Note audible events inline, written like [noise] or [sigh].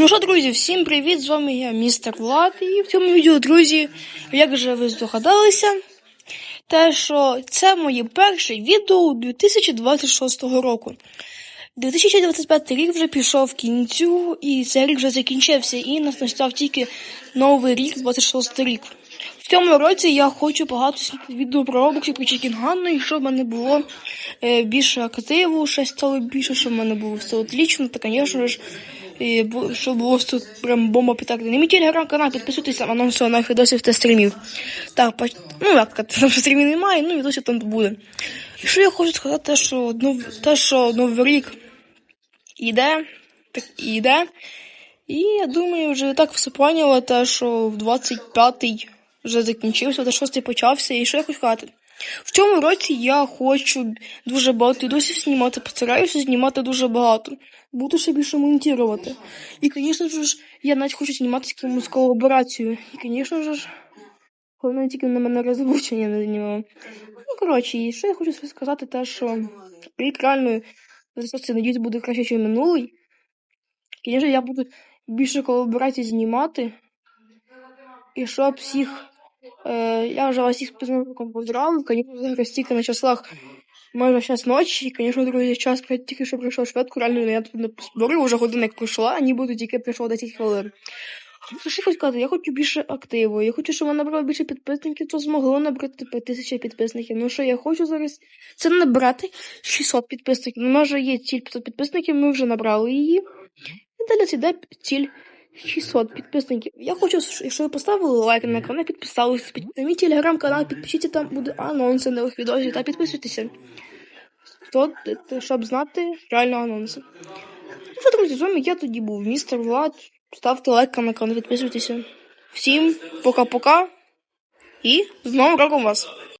Ну що, друзі, всім привіт! З вами я, містер Влад. І в цьому відео, друзі, як же ви здогадалися, те, що це моє перше відео 2026 року. 2025 рік вже пішов в кінцю, і цей рік вже закінчився, і нас настав тільки новий рік, 26 рік. В цьому році я хочу багато відео про робоксів, про Чікінгану, і щоб в мене було е, більше активу, щось стало більше, щоб в мене було все отлично, та, звісно ж, і, бу- щоб було тут прям бомба підтакти. На мій телеграм-канал підписуйтесь, анонсу нових відосів та стрімів. Так, поч- ну як [laughs] там стрімів немає, ну відосів там буде. І що я хочу сказати, те, що, ну, те, що Новий рік іде, так і йде. І я думаю, вже так все поняло, те, що в 25-й вже закінчився, 26-й почався, і що я хочу сказати. В цьому році я хочу дуже багато відосів знімати, постараюся знімати дуже багато. Буду ще більше монтувати. І, звісно ж, я навіть хочу знімати якусь колаборацію. І, звісно ж, головне тільки на мене розлучення не знімав. Ну, коротше, і що я хочу сказати, те, що рік реально, надіюсь, буде краще, ніж минулий. Звісно, я буду більше колаборацій знімати. І щоб всіх. Е, я вже вас Новим роком поздравив. Звісно, зараз на числах майже час ночі. І, звісно, друзі, час тільки що прийшов швидко. Реально, я тут не поспорив, вже година як пройшла, ніби тільки прийшло 10 хвилин. Що хочу сказати, я хочу більше активу. Я хочу, щоб вона набрала більше підписників, то змогло набрати 5000 підписників. Ну що я хочу зараз? Це набрати 600 підписників. Ну, може є ціль 500 підписників, ми вже набрали її. І далі йде ціль 600 підписників. Я хочу, щоб ви поставили лайк на канал, підписалися. Під... На мій телеграм-канал підпишіться, там буде анонси нових відео та підписуйтеся. То, щоб знати реально анонси. Ну що, друзі, з вами я тоді був, містер Влад. Ставте лайк на канал, підписуйтеся. Всім пока-пока. І з Новим роком вас!